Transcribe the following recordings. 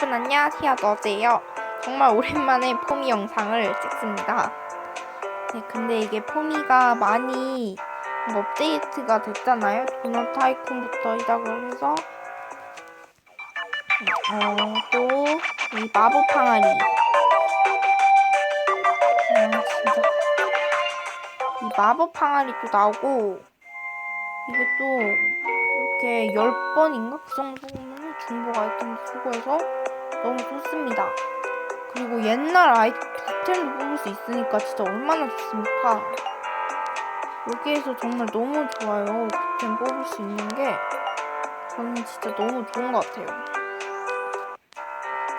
여러분 안녕하세요. 너제요. 정말 오랜만에 포미 영상을 찍습니다. 네 근데 이게 포미가 많이 뭐 업데이트가 됐잖아요. 도넛 타이쿤부터 시작을 해서. 어, 또이 마법 항아리. 아 진짜. 이 마법 항아리 또 나오고 이게 또 이렇게 10번인가? 그 정도 보면 중복 아이템 수거해서 너무 좋습니다. 그리고 옛날 아이템도 뽑을 수 있으니까 진짜 얼마나 좋습니까? 여기에서 정말 너무 좋아요. 굿템 뽑을 수 있는 게 저는 진짜 너무 좋은 것 같아요.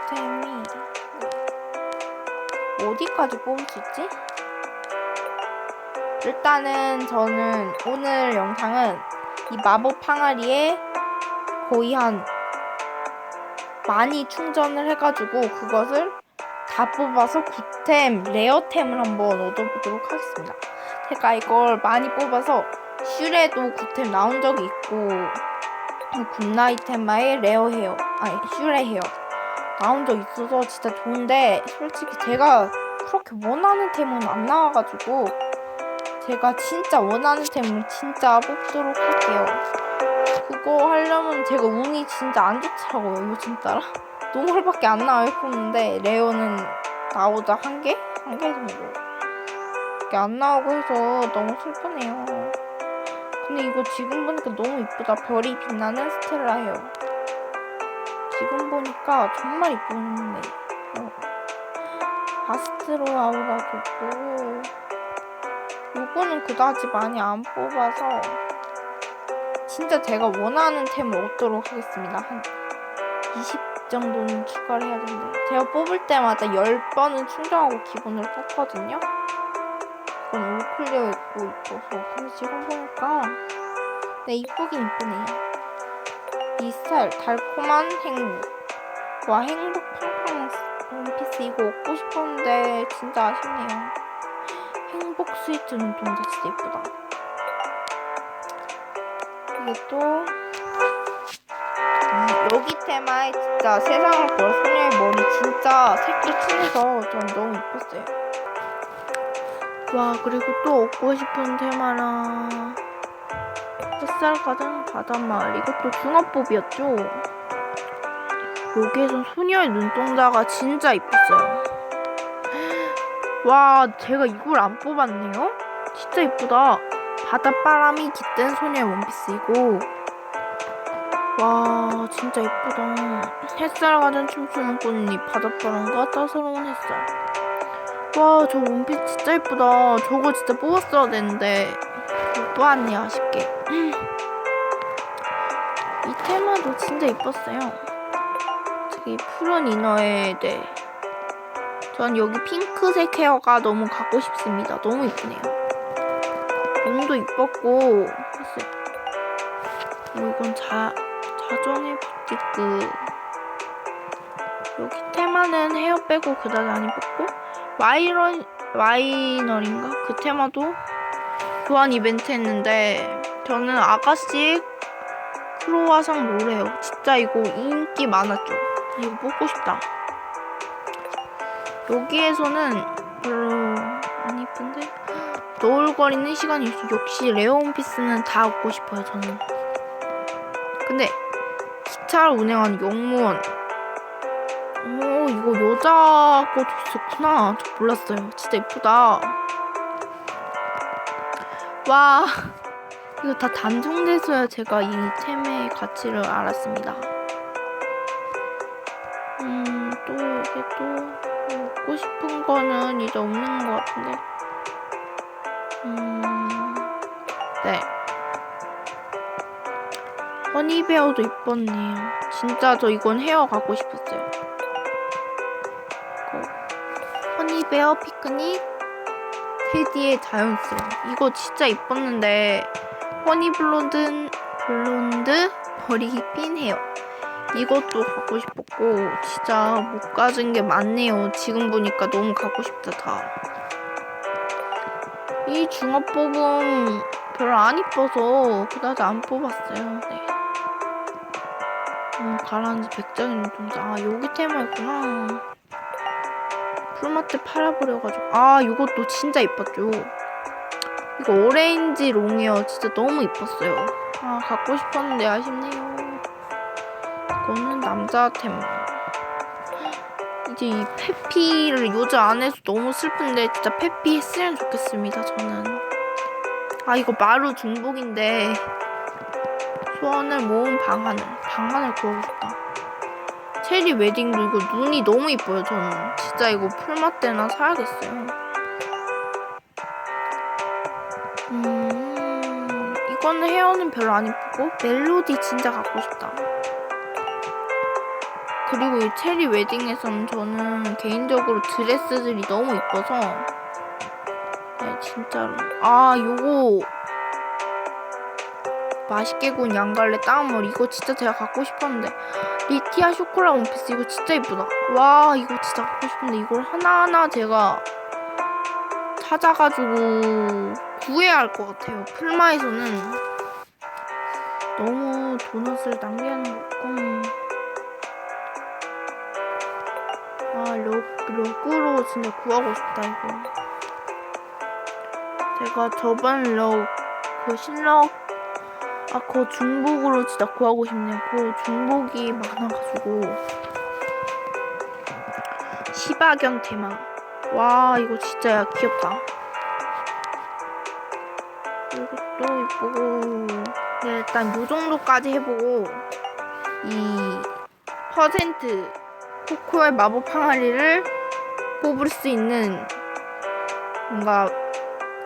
굿템이 어디까지 뽑을 수 있지? 일단은 저는 오늘 영상은 이 마법 항아리에 거의 한 많이 충전을 해가지고 그것을 다 뽑아서 굿템, 레어템을 한번 얻어보도록 하겠습니다. 제가 이걸 많이 뽑아서 슈레도 굿템 나온 적이 있고 굿나이템마의 레어 헤어, 아니 슈레 헤어 나온 적 있어서 진짜 좋은데 솔직히 제가 그렇게 원하는 템은 안 나와가지고 제가 진짜 원하는 템을 진짜 뽑도록 할게요. 그거 하려면 제가 운이 진짜 안 좋더라고요, 요즘 따라. 노멀밖에 안 나와요, 뽑는데, 레어는 나오다 한 개? 한 개 정도. 이게 안 나오고 해서 너무 슬프네요. 근데 이거 지금 보니까 너무 이쁘다. 별이 빛나는 스텔라 헤어. 지금 보니까 정말 이쁘네. 어. 아스트로 아우라도 있고. 요거는 그다지 많이 안 뽑아서 진짜 제가 원하는 템을 얻도록 하겠습니다. 한 20 정도는 추가를 해야 되는데 제가 뽑을 때마다 10번은 충전하고 기본으로 뽑거든요. 이건 올클리어 있고 이뻐서 근데 지금 보니까 네 이쁘긴 이쁘네요. 이 스타일 달콤한 행복 와 행복 팡팡 원피스 이거 얻고 싶었는데 진짜 아쉽네요. 행복 스위트 눈동자 진짜 예쁘다. 또 음, 여기 테마에 진짜 세상을 걸 소녀의 머리 진짜 색도 칠해서 전 너무 예뻤어요. 와 그리고 또 얻고 싶은 테마랑 햇살 가든 바닷마을 이것도 중화법이었죠. 여기에선 소녀의 눈동자가 진짜 이뻤어요. 와, 제가 이걸 안 뽑았네요? 진짜 이쁘다. 바닷바람이 깃든 소녀의 원피스이고. 와, 진짜 이쁘다. 햇살 가든 춤추는 꽃잎, 바닷바람과 따사로운 햇살. 와, 저 원피스 진짜 이쁘다. 저거 진짜 뽑았어야 되는데. 못 뽑았네, 아쉽게. 이 테마도 진짜 이뻤어요. 되게 푸른 이너에, 네. 전 여기 핑크색 헤어가 너무 갖고 싶습니다. 너무 이쁘네요. 눈도 이뻤고 했어요. 이건 자 자정의 부티크 여기 테마는 헤어 빼고 그다지 안 입었고 와이런 와이너인가 그 테마도 교환 이벤트 했는데 저는 아가씨 크로와상 노래요. 진짜 이거 인기 많았죠. 이거 뽑고 싶다. 여기에서는 별로 안 이쁜데 노을거리는 시간이 있어. 역시 레어 원피스는 다 얻고 싶어요 저는. 근데 기차를 운행하는 영무원. 오 이거 여자 것도 있었구나. 저 몰랐어요. 진짜 예쁘다. 와 이거 다 단종돼서야 제가 이 템의 가치를 알았습니다. 음 또 이게 또 먹고 싶은 거는 이제 없는 것 같은데. 음, 네. 허니베어도 이뻤네요. 진짜 저 이건 헤어 갖고 싶었어요. 이거. 허니베어 피크닉 테디의 자연스러움. 이거 진짜 이뻤는데 허니블론드 블론드 머리 핀 헤어. 이것도 갖고 싶었고 진짜 못 가진 게 많네요. 지금 보니까 너무 갖고 싶다 다. 이 중화법은 별로 안 이뻐서 그다지 안 뽑았어요. 네. 음, 가라앉은 백장인 눈동자. 아, 여기 테마였구나. 풀마트 팔아버려가지고. 아, 이것도 진짜 이뻤죠. 이거 오렌지 롱이요. 진짜 너무 이뻤어요. 아, 갖고 싶었는데 아쉽네요. 이거는 남자템. 이제 이 페피를 요즘 안 해서 너무 슬픈데 진짜 페피 했으면 좋겠습니다. 저는. 아, 이거 마루 중복인데. 소원을 모은 방하늘. 방하늘 구하고 싶다. 체리 웨딩도 이거 눈이 너무 이뻐요, 저는. 진짜 이거 풀맛 때나 사야겠어요. 음, 이거는 헤어는 별로 안 이쁘고, 멜로디 진짜 갖고 싶다. 그리고 이 체리 웨딩에서는 저는 개인적으로 드레스들이 너무 이뻐서, 네, 진짜로. 아, 요거. 맛있게 구운 양갈래 따은머리 이거 진짜 제가 갖고 싶었는데. 리티아 쇼콜라 원피스. 이거 진짜 이쁘다. 와 이거 진짜 갖고 싶은데 이걸 하나하나 제가 찾아가지고 구해야 할 것 같아요. 풀마에서는. 너무 도넛을 낭비하는 것 같고 럭, 럭으로 진짜 구하고 싶다 이거 제가 저번 럭그 신럭 아, 그거 중복으로 진짜 구하고 싶네요. 그 중복이 많아가지고. 시바견 테마. 와, 이거 진짜 귀엽다. 이것도 이쁘고. 네, 일단 요 정도까지 해보고, 이 퍼센트 코코의 마법 항아리를 뽑을 수 있는 뭔가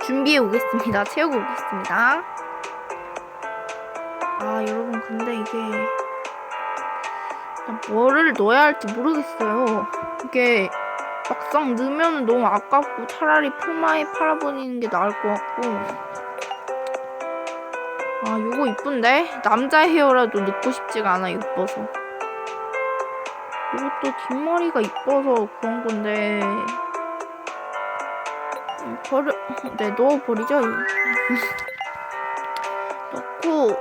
준비해 오겠습니다. 채우고 오겠습니다. 아 여러분 근데 이게 뭐를 넣어야 할지 모르겠어요 이게 막상 넣으면 너무 아깝고 차라리 풀마에 팔아버리는 게 나을 것 같고 아 요거 이쁜데? 남자 헤어라도 넣고 싶지가 않아 이뻐서 이것도 뒷머리가 이뻐서 그런 건데. 음, 버려 네 넣어버리죠. 넣고.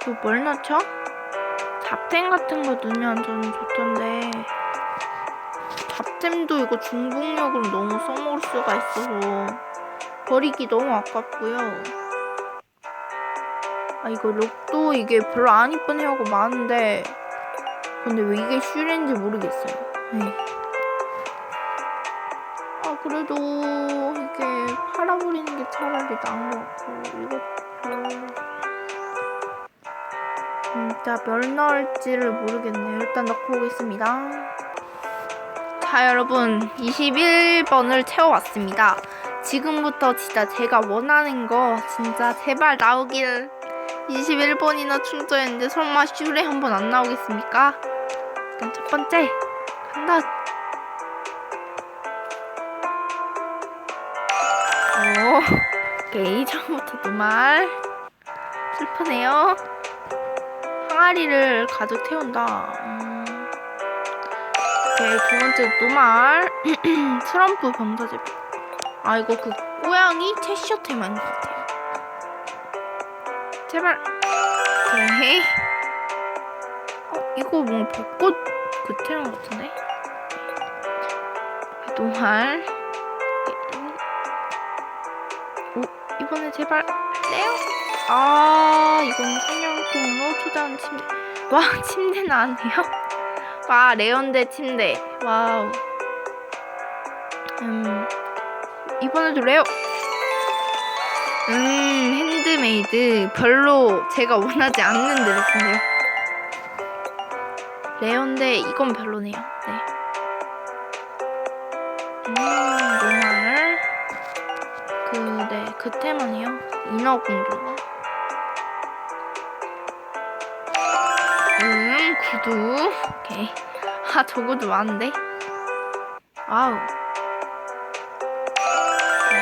그뭘 넣죠? 잡템 같은 거 넣으면 저는 좋던데. 잡템도 이거 중복력으로 너무 써먹을 수가 있어서 버리기 너무 아깝고요. 아 이거 록도 이게 별로 안 이쁜 헤어가 많은데 근데 왜 이게 슈렌지 모르겠어요 에이. 아 그래도 이게 팔아버리는 게 차라리 나은 것 같고 이거 진짜 뭘 넣을지를 모르겠네요. 일단 넣고 오겠습니다. 자, 여러분. 21번을 채워왔습니다. 지금부터 진짜 제가 원하는 거 진짜 제발 나오길 21번이나 충전했는데 설마 슈레 한번 안 나오겠습니까? 일단 첫 번째 간다. 오, 오케이 처음부터 노말 슬프네요. 항아리를 가득 태운다. 음. 오케이, 두 번째 노말. 트럼프 병사제비. 아, 이거 그 고양이 채셔 테마인 것 같아요. 제발. 오케이. 어, 이거 뭐 벚꽃 그 테마 같은데? 노말. 오, 이번에 제발. 레오. 아, 이건 생명품으로 초대한 침대. 와, 침대 나왔네요. 와, 레온데 침대. 와우. 음, 이번에도 레오. 음, 핸드메이드. 별로 제가 원하지 않는 드레스인데요. 레온데 이건 별로네요. 네. 음, 노말. 그, 네, 그 테마네요. 인어 공주. 구두 오케이 아 저거도 많은데 아우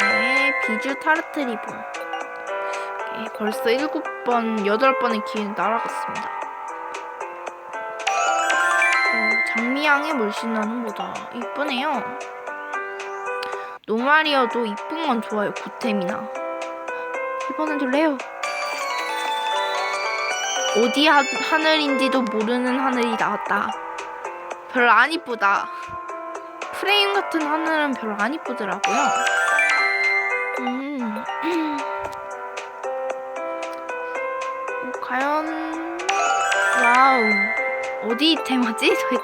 네 비주 타르트 리본 오케이 벌써 7번 8번의 기회는 날아갔습니다 장미향의 물씬 보다 이쁘네요 노말이어도 이쁜 건 좋아요 구템이나 이번엔 좀 레어 어디 하, 하늘인지도 모르는 하늘이 나왔다. 별로 안 이쁘다. 프레임 같은 하늘은 별로 안 이쁘더라고요. 음. 어, 과연 와우 어디 테마지 도대체?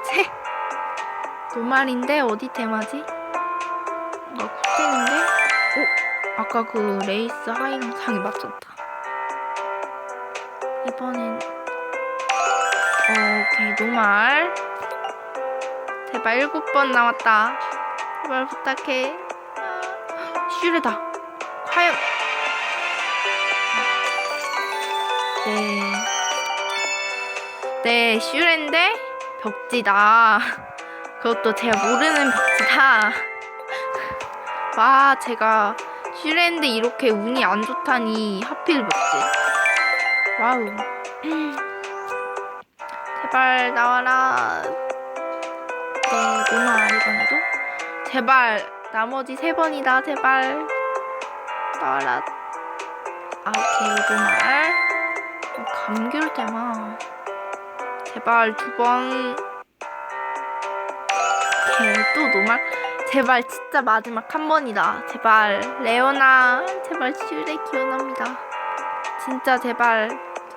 노말인데 어디 테마지? 나 굿텐인데? 오 아까 그 레이스 하이 영상이 맞췄다. 이번엔 어, 오케이 노말 제발 일곱 번 남았다. 제발 부탁해. 아, 슈레다. 과연 네. 네, 슈레인데 벽지다. 그것도 제가 모르는 벽지다. 와, 제가 슈레인데 이렇게 운이 안 좋다니 하필 벽지. 와우. 음. 제발 나와라. 네, 누나 이번에도. 제발 나머지 세 번이다. 제발 나와라. 아, 오케이. 어, 감귤 때만. 제발 두 번. 또 노말. 제발 진짜 마지막 한 번이다. 제발 레오나. 제발 슈레 기원합니다. 진짜 제발.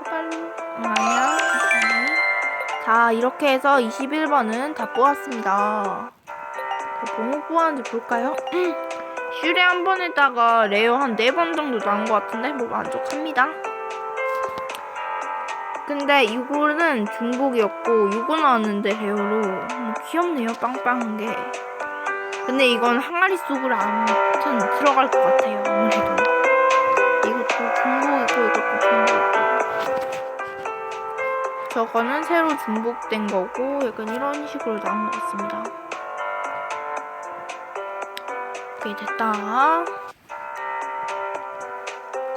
제발로. 응, 아니야. 자, 이렇게 해서 21번은 다 뽑았습니다. 뭐 뽑았는지 볼까요? 슈레 한 번에다가 레오 한 네 번 정도 나온 것 같은데 뭐 만족합니다. 근데 이거는 중복이었고 이거 나왔는데 레오로 음, 귀엽네요 빵빵한 게. 근데 이건 항아리 속으로 아무튼 들어갈 것 같아요 아무래도. 이것도 중복이고 이것도 중복이고. 저거는 새로 중복된 거고 약간 이런 식으로 나온 것 같습니다. 오케이 됐다.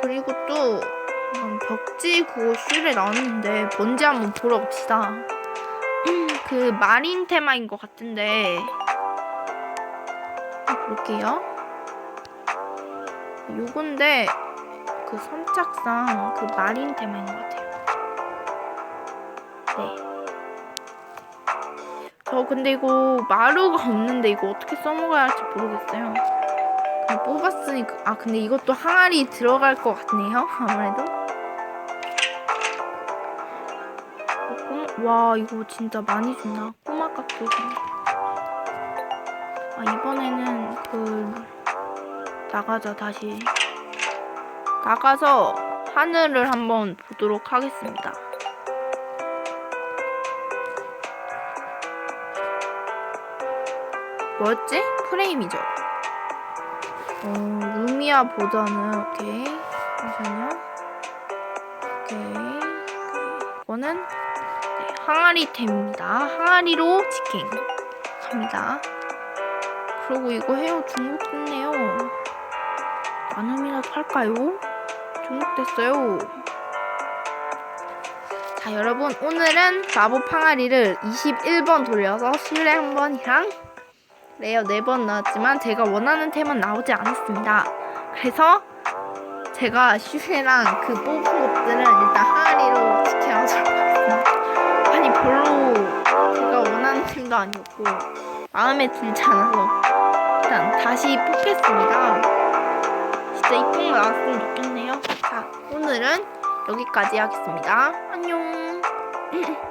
그리고 또 음, 벽지 그거 슈에 나왔는데 뭔지 한번 보러 갑시다. 그 마린 테마인 것 같은데 한번 볼게요. 요건데 그 선착상 그 마린 테마인 것 같아요. 네. 저 근데 이거 마루가 없는데 이거 어떻게 써먹어야 할지 모르겠어요. 뽑았으니까 아 근데 이것도 항아리 들어갈 것 같네요. 아무래도. 와 이거 진짜 많이 준다. 꼬마 깍두기. 아 이번에는 그 나가자 다시. 나가서 하늘을 한번 보도록 하겠습니다. 뭐였지? 프레임이죠. 어, 루미아 보다는 오케이. 잠시만요. 오케이. 이거는 네, 항아리템입니다. 항아리로 치킨 갑니다. 그리고 이거 헤어 중복됐네요. 나눔이라도 할까요? 중복됐어요. 자 여러분 오늘은 마법 항아리를 21번 돌려서 실내 한 번이랑 레어 4번 나왔지만 제가 원하는 템은 나오지 않았습니다. 그래서 제가 슈레랑 그 뽑은 것들은 일단 항아리로 하겠습니다. 아니 별로 제가 원하는 템도 아니었고 마음에 들지 않아서 일단 다시 뽑겠습니다. 진짜 이쁜 거 나왔으면 좋겠네요. 자 오늘은 여기까지 하겠습니다. 안녕.